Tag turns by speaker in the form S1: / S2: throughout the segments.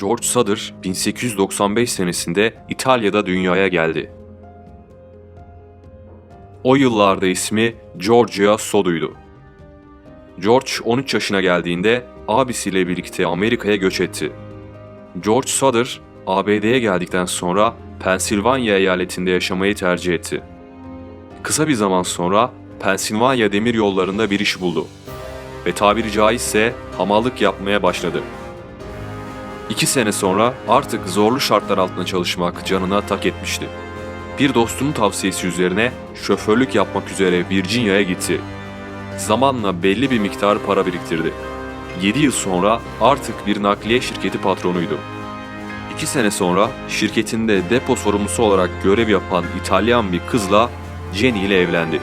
S1: George Sutter 1895 senesinde İtalya'da dünyaya geldi. O yıllarda ismi Giorgio Sodu'ydu. George 13 yaşına geldiğinde abisiyle birlikte Amerika'ya göç etti. George Sutter, ABD'ye geldikten sonra Pensilvanya eyaletinde yaşamayı tercih etti. Kısa bir zaman sonra Pensilvanya demir yollarında bir iş buldu ve tabiri caizse hamallık yapmaya başladı. İki sene sonra artık zorlu şartlar altında çalışmak canına tak etmişti. Bir dostunun tavsiyesi üzerine şoförlük yapmak üzere Virginia'ya gitti. Zamanla belli bir miktar para biriktirdi. 7 yıl sonra artık bir nakliye şirketi patronuydu. İki sene sonra şirketinde depo sorumlusu olarak görev yapan İtalyan bir kızla Jenny ile evlendi.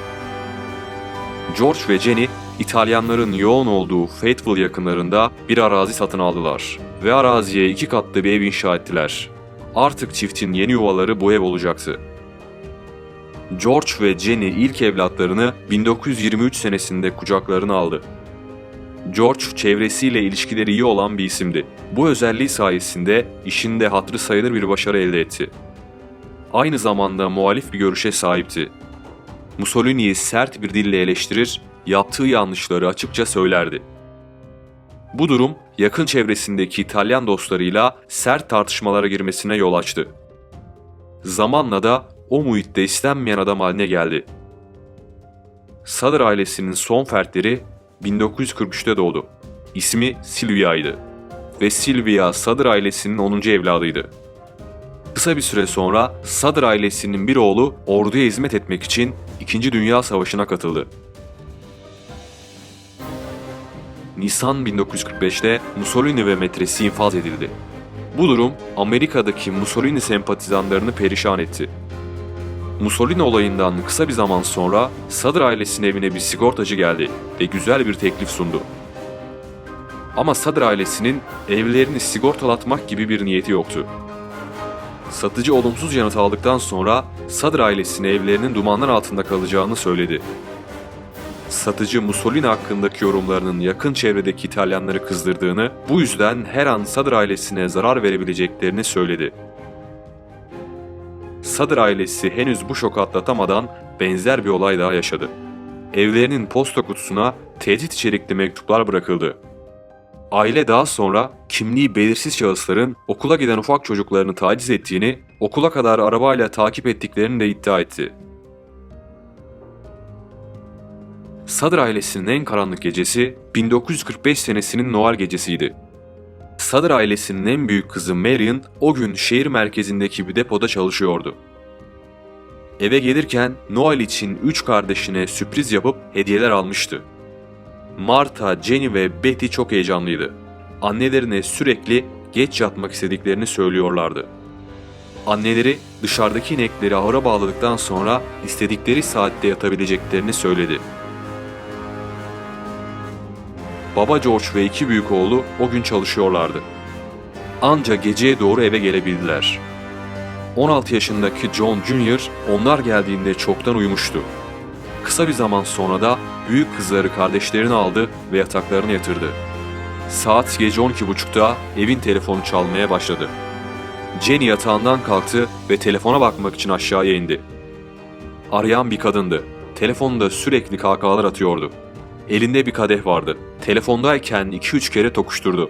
S1: George ve Jenny İtalyanların yoğun olduğu Fayetteville yakınlarında bir arazi satın aldılar ve araziye iki katlı bir ev inşa ettiler. Artık çiftin yeni yuvaları bu ev olacaktı. George ve Jenny ilk evlatlarını 1923 senesinde kucaklarına aldı. George çevresiyle ilişkileri iyi olan bir isimdi. Bu özelliği sayesinde işinde hatırı sayılır bir başarı elde etti. Aynı zamanda muhalif bir görüşe sahipti. Mussolini'yi sert bir dille eleştirir, yaptığı yanlışları açıkça söylerdi. Bu durum yakın çevresindeki İtalyan dostlarıyla sert tartışmalara girmesine yol açtı. Zamanla da o muhitte istenmeyen adam haline geldi. Sutter ailesinin son fertleri 1943'te doğdu. İsmi Silvia'ydı ve Silvia Sutter ailesinin 10. evladıydı. Kısa bir süre sonra Sutter ailesinin bir oğlu orduya hizmet etmek için 2. Dünya Savaşı'na katıldı. Nisan 1945'te Mussolini ve metresi infaz edildi. Bu durum Amerika'daki Mussolini sempatizanlarını perişan etti. Mussolini olayından kısa bir zaman sonra Sutter ailesinin evine bir sigortacı geldi ve güzel bir teklif sundu. Ama Sutter ailesinin evlerini sigortalatmak gibi bir niyeti yoktu. Satıcı olumsuz yanıt aldıktan sonra Sutter ailesine evlerinin dumanlar altında kalacağını söyledi. Satıcı Mussolini hakkındaki yorumlarının yakın çevredeki İtalyanları kızdırdığını, bu yüzden her an Sutter ailesine zarar verebileceklerini söyledi. Sutter ailesi henüz bu şoku atlatamadan benzer bir olay daha yaşadı. Evlerinin posta kutusuna tehdit içerikli mektuplar bırakıldı. Aile daha sonra kimliği belirsiz şahısların okula giden ufak çocuklarını taciz ettiğini, okula kadar arabayla takip ettiklerini de iddia etti. Sutter ailesinin en karanlık gecesi 1945 senesinin Noel gecesiydi. Sutter ailesinin en büyük kızı Marion o gün şehir merkezindeki bir depoda çalışıyordu. Eve gelirken Noel için üç kardeşine sürpriz yapıp hediyeler almıştı. Martha, Jenny ve Betty çok heyecanlıydı. Annelerine sürekli geç yatmak istediklerini söylüyorlardı. Anneleri dışarıdaki inekleri ahıra bağladıktan sonra istedikleri saatte yatabileceklerini söyledi. Baba George ve iki büyük oğlu o gün çalışıyorlardı. Anca geceye doğru eve gelebildiler. 16 yaşındaki John Jr. onlar geldiğinde çoktan uyumuştu. Kısa bir zaman sonra da büyük kızları kardeşlerini aldı ve yataklarına yatırdı. Saat gece 12.30'da evin telefonu çalmaya başladı. Jenny yatağından kalktı ve telefona bakmak için aşağıya indi. Arayan bir kadındı. Telefonda sürekli kahkahalar atıyordu. Elinde bir kadeh vardı. Telefondayken 2-3 kere tokuşturdu.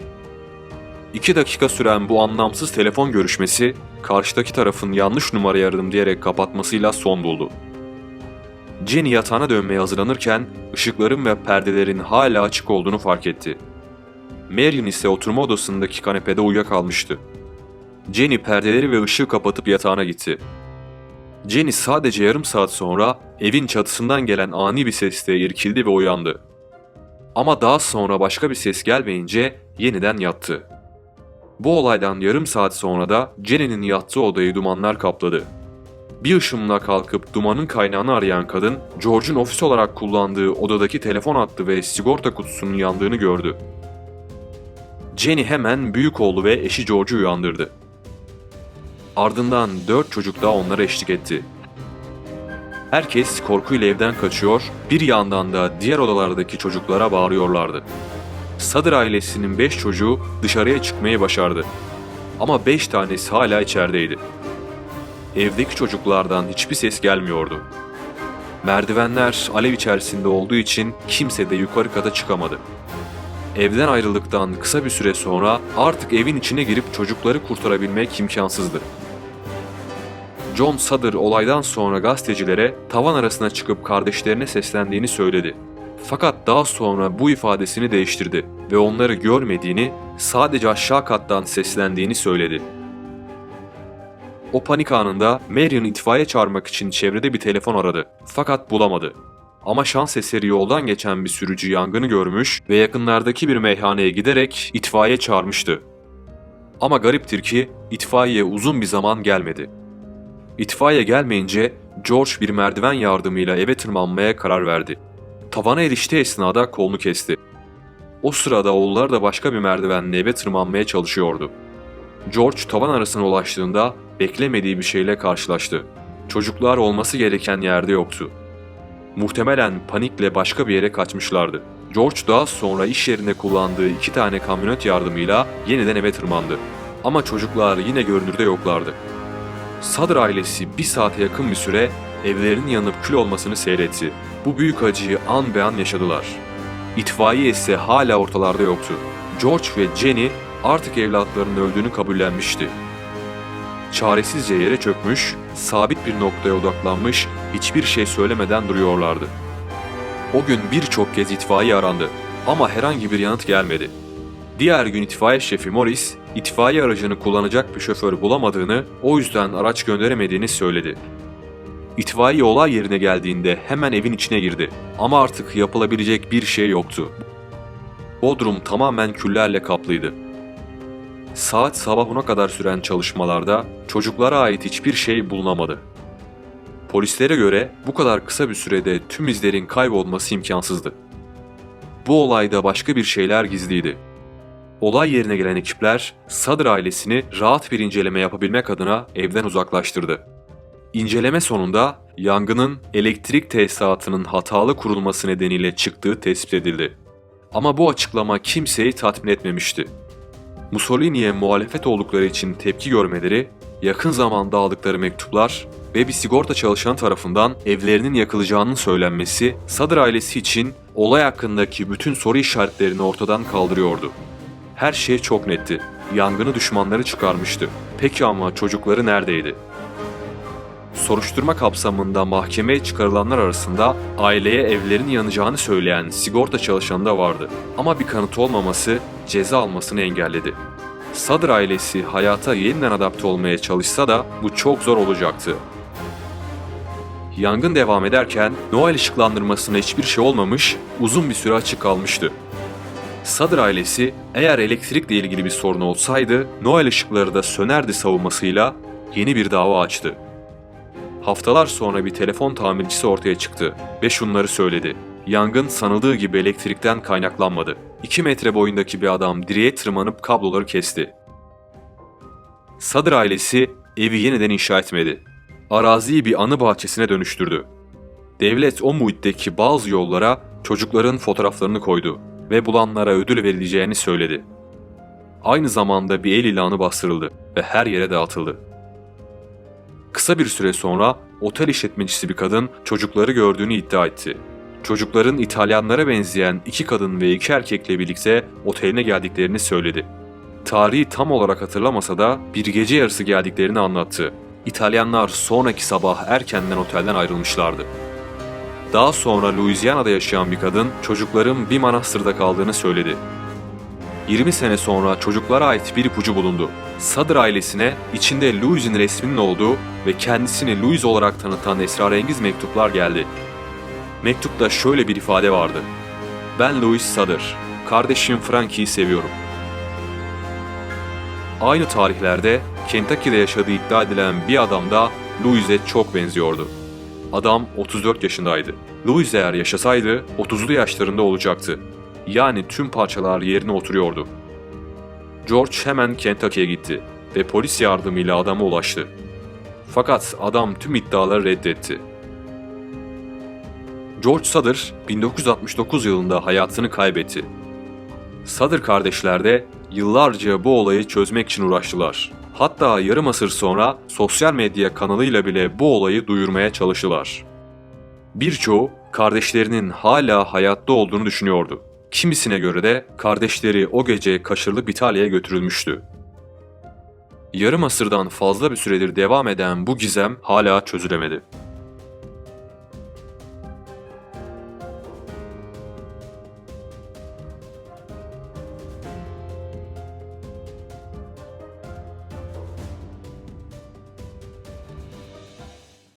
S1: 2 dakika süren bu anlamsız telefon görüşmesi, karşıdaki tarafın yanlış numarayı aradım diyerek kapatmasıyla son buldu. Jenny yatağına dönmeye hazırlanırken ışıkların ve perdelerin hala açık olduğunu fark etti. Marion ise oturma odasındaki kanepede uyuyakalmıştı. Jenny perdeleri ve ışığı kapatıp yatağına gitti. Jenny sadece yarım saat sonra evin çatısından gelen ani bir sesle irkildi ve uyandı. Ama daha sonra başka bir ses gelmeyince yeniden yattı. Bu olaydan yarım saat sonra da Jenny'nin yattığı odayı dumanlar kapladı. Bir ışımla kalkıp dumanın kaynağını arayan kadın, George'un ofis olarak kullandığı odadaki telefon hattı ve sigorta kutusunun yandığını gördü. Jenny hemen büyük oğlu ve eşi George'u uyandırdı. Ardından dört çocuk da onlara eşlik etti. Herkes korkuyla evden kaçıyor, bir yandan da diğer odalardaki çocuklara bağırıyorlardı. Sadır ailesinin beş çocuğu dışarıya çıkmayı başardı. ama 5 tanesi hala içerideydi. Evdeki çocuklardan hiçbir ses gelmiyordu. Merdivenler alev içerisinde olduğu için kimse de yukarı kata çıkamadı. Evden ayrıldıktan kısa bir süre sonra artık evin içine girip çocukları kurtarabilmek imkansızdı. John Sutter olaydan sonra gazetecilere tavan arasına çıkıp kardeşlerine seslendiğini söyledi. Fakat daha sonra bu ifadesini değiştirdi ve onları görmediğini, sadece aşağı kattan seslendiğini söyledi. O panik anında Marion itfaiye çağırmak için çevrede bir telefon aradı. Fakat bulamadı. Ama şans eseri yoldan geçen bir sürücü yangını görmüş ve yakınlardaki bir meyhaneye giderek itfaiye çağırmıştı. Ama gariptir ki itfaiye uzun bir zaman gelmedi. İtfaiye gelmeyince George bir merdiven yardımıyla eve tırmanmaya karar verdi. Tavana eriştiği esnada kolunu kesti. O sırada oğulları da başka bir merdivenle eve tırmanmaya çalışıyordu. George tavan arasına ulaştığında beklemediği bir şeyle karşılaştı. Çocuklar olması gereken yerde yoktu. Muhtemelen panikle başka bir yere kaçmışlardı. George daha sonra iş yerinde kullandığı iki tane kamyonet yardımıyla yeniden eve tırmandı. Ama çocuklar yine görünürde yoklardı. Sadır ailesi bir saate yakın bir süre evlerinin yanıp kül olmasını seyretti. Bu büyük acıyı an be an yaşadılar. İtfaiye ise hala ortalarda yoktu. George ve Jenny artık evlatlarının öldüğünü kabullenmişti. Çaresizce yere çökmüş, sabit bir noktaya odaklanmış, hiçbir şey söylemeden duruyorlardı. O gün birçok kez itfaiye arandı ama herhangi bir yanıt gelmedi. Diğer gün itfaiye şefi Morris, itfaiye aracını kullanacak bir şoför bulamadığını, o yüzden araç gönderemediğini söyledi. İtfaiye olay yerine geldiğinde hemen evin içine girdi ama artık yapılabilecek bir şey yoktu. Bodrum tamamen küllerle kaplıydı. Saat sabah 10'a kadar süren çalışmalarda çocuklara ait hiçbir şey bulunamadı. Polislere göre bu kadar kısa bir sürede tüm izlerin kaybolması imkansızdı. Bu olayda başka bir şeyler gizliydi. Olay yerine gelen ekipler Sadır ailesini rahat bir inceleme yapabilmek adına evden uzaklaştırdı. İnceleme sonunda yangının elektrik tesisatının hatalı kurulması nedeniyle çıktığı tespit edildi. Ama bu açıklama kimseyi tatmin etmemişti. Mussolini'ye muhalefet oldukları için tepki görmeleri, yakın zamanda aldıkları mektuplar ve bir sigorta çalışanı tarafından evlerinin yakılacağının söylenmesi Sadır ailesi için olay hakkındaki bütün soru işaretlerini ortadan kaldırıyordu. Her şey çok netti. Yangını düşmanları çıkarmıştı. Peki ama çocukları neredeydi? Soruşturma kapsamında mahkemeye çıkarılanlar arasında aileye evlerin yanacağını söyleyen sigorta çalışanı da vardı. Ama bir kanıt olmaması ceza almasını engelledi. Sadır ailesi hayata yeniden adapte olmaya çalışsa da bu çok zor olacaktı. Yangın devam ederken Noel ışıklandırmasına hiçbir şey olmamış, uzun bir süre açık kalmıştı. Sadır ailesi eğer elektrikle ilgili bir sorun olsaydı Noel ışıkları da sönerdi savunmasıyla yeni bir dava açtı. Haftalar sonra bir telefon tamircisi ortaya çıktı ve şunları söyledi. Yangın sanıldığı gibi elektrikten kaynaklanmadı. 2 metre boyundaki bir adam direğe tırmanıp kabloları kesti. Sadır ailesi evi yeniden inşa etmedi. Araziyi bir anı bahçesine dönüştürdü. Devlet o muhitteki bazı yollara çocukların fotoğraflarını koydu ve bulanlara ödül verileceğini söyledi. Aynı zamanda bir el ilanı bastırıldı ve her yere dağıtıldı. Kısa bir süre sonra otel işletmecisi bir kadın çocukları gördüğünü iddia etti. Çocukların İtalyanlara benzeyen iki kadın ve iki erkekle birlikte oteline geldiklerini söyledi. Tarihi tam olarak hatırlamasa da bir gece yarısı geldiklerini anlattı. İtalyanlar sonraki sabah erkenden otelden ayrılmışlardı. Daha sonra Louisiana'da yaşayan bir kadın çocukların bir manastırda kaldığını söyledi. 20 sene sonra çocuklara ait bir ipucu bulundu. Sadır ailesine içinde Louis'in resminin olduğu ve kendisini Louis olarak tanıtan esrarengiz mektuplar geldi. Mektupta şöyle bir ifade vardı. Ben Louis Sadır, kardeşim Frankie'yi seviyorum. Aynı tarihlerde Kentucky'de yaşadığı iddia edilen bir adam da Louis'e çok benziyordu. Adam 34 yaşındaydı. Louis eğer yaşasaydı 30'lu yaşlarında olacaktı. Yani tüm parçalar yerine oturuyordu. George hemen Kentucky'ye gitti ve polis yardımıyla adama ulaştı. Fakat adam tüm iddiaları reddetti. George Sutter 1969 yılında hayatını kaybetti. Sutter kardeşler de yıllarca bu olayı çözmek için uğraştılar. Hatta yarım asır sonra sosyal medya kanalıyla bile bu olayı duyurmaya çalıştılar. Birçoğu kardeşlerinin hala hayatta olduğunu düşünüyordu. Kimisine göre de kardeşleri o gece kaçırılıp İtalya'ya götürülmüştü. Yarım asırdan fazla bir süredir devam eden bu gizem hala çözülemedi.